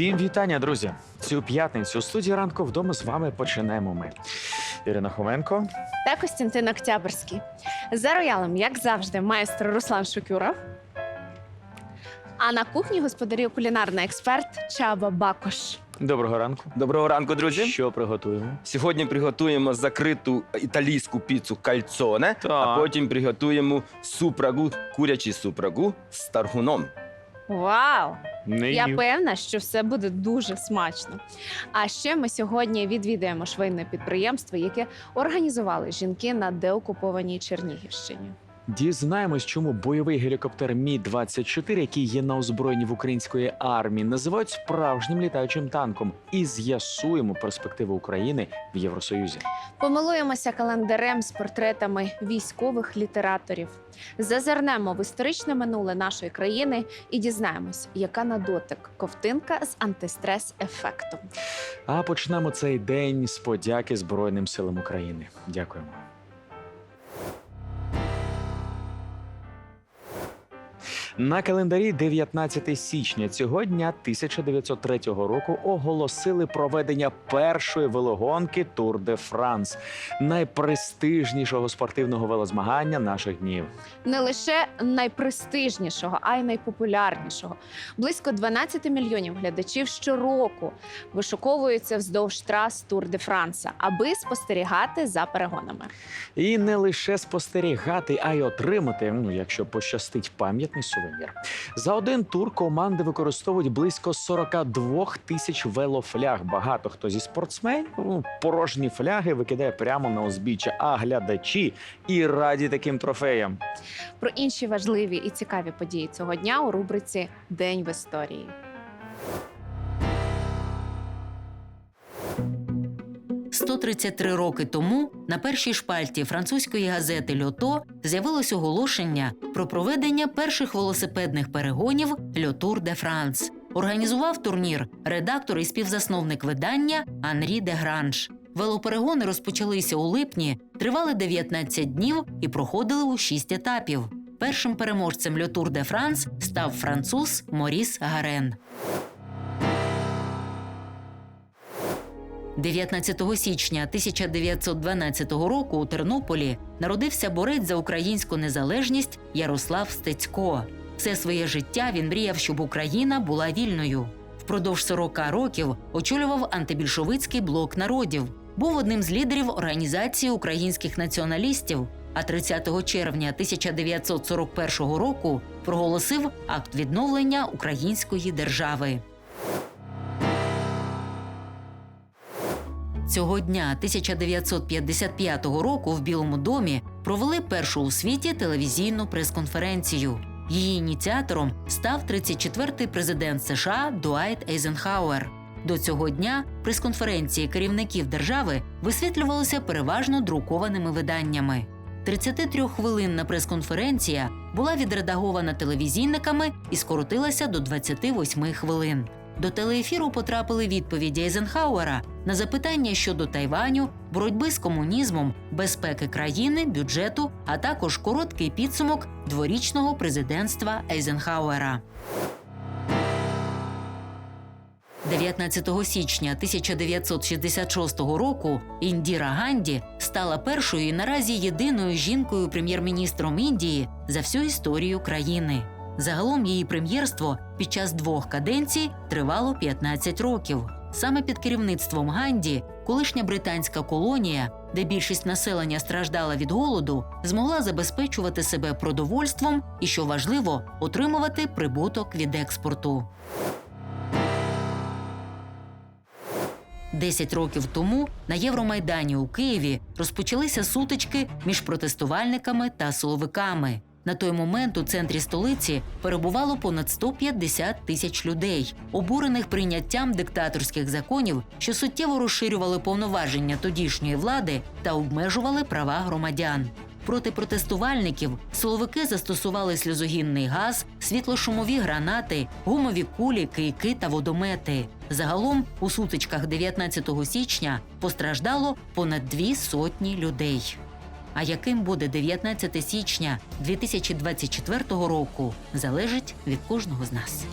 Всім вітання, друзі! Цю п'ятницю у студії ранку вдома з вами починаємо ми. Ірина Хоменко. та Костянтин Октябрьський. За роялем, як завжди, майстер Руслан Шукюров. А на кухні господарює кулінарний експерт Чаба Бакош. Доброго ранку. Доброго ранку, друзі. Що приготуємо? Сьогодні приготуємо закриту італійську піцу кальцоне, Так. а потім приготуємо супрагу, курячий супрагу з таргуном. Вау! Не Я їв. певна, що все буде дуже смачно. А ще ми сьогодні відвідаємо швейне підприємство, яке організували жінки на деокупованій Чернігівщині. Дізнаємось, чому бойовий гелікоптер Мі 24 який є на озброєнні в української армії, називають справжнім літаючим танком, і з'ясуємо перспективи України в Євросоюзі. Помилуємося календарем з портретами військових літераторів. Зазирнемо в історичне минуле нашої країни і дізнаємось, яка на дотик ковтинка з антистрес-ефектом. А почнемо цей день з подяки Збройним силам України. Дякуємо. На календарі 19 січня цього дня 1903 року оголосили проведення першої велогонки Тур де Франс, найпрестижнішого спортивного велозмагання наших днів. Не лише найпрестижнішого, а й найпопулярнішого. Близько 12 мільйонів глядачів щороку вишуковуються вздовж трас Тур де Франса, аби спостерігати за перегонами. І не лише спостерігати, а й отримати, ну якщо пощастить, пам'ятний сувенір. За один тур команди використовують близько 42 тисяч велофляг. Багато хто зі спортсменів ну, порожні фляги викидає прямо на узбіччя, а глядачі і раді таким трофеям. Про інші важливі і цікаві події цього дня у рубриці День в історії. «133 роки тому на першій шпальті французької газети Льото з'явилось оголошення про проведення перших велосипедних перегонів «Льотур де Франс. Організував турнір редактор і співзасновник видання Анрі де Гранж. Велоперегони розпочалися у липні, тривали 19 днів і проходили у 6 етапів. Першим переможцем «Льотур де Франс став француз Моріс Гарен. 19 січня 1912 року у Тернополі народився борець за українську незалежність Ярослав Стецько. Все своє життя він мріяв, щоб Україна була вільною. Впродовж 40 років очолював антибільшовицький блок народів, був одним з лідерів організації українських націоналістів. А 30 червня 1941 року проголосив акт відновлення української держави. Цього дня 1955 року в Білому домі провели першу у світі телевізійну прес-конференцію. Її ініціатором став 34-й президент США Дуайт Ейзенхауер. До цього дня прес-конференції керівників держави висвітлювалися переважно друкованими виданнями. 33-хвилинна прес-конференція була відредагована телевізійниками і скоротилася до 28 хвилин. До телеефіру потрапили відповіді Ейзенхауера на запитання щодо Тайваню, боротьби з комунізмом, безпеки країни, бюджету, а також короткий підсумок дворічного президентства Ейзенхауера. 19 січня 1966 року Індіра Ганді стала першою і наразі єдиною жінкою прем'єр-міністром Індії за всю історію країни. Загалом її прем'єрство під час двох каденцій тривало 15 років. Саме під керівництвом Ганді, колишня британська колонія, де більшість населення страждала від голоду, змогла забезпечувати себе продовольством і, що важливо, отримувати прибуток від експорту. Десять років тому на Євромайдані у Києві розпочалися сутички між протестувальниками та силовиками. На той момент у центрі столиці перебувало понад 150 тисяч людей, обурених прийняттям диктаторських законів, що суттєво розширювали повноваження тодішньої влади та обмежували права громадян. Проти протестувальників силовики застосували сльозогінний газ, світлошумові гранати, гумові кулі, кийки та водомети. Загалом у сутичках 19 січня постраждало понад дві сотні людей. А яким буде 19 січня 2024 року, залежить від кожного з нас.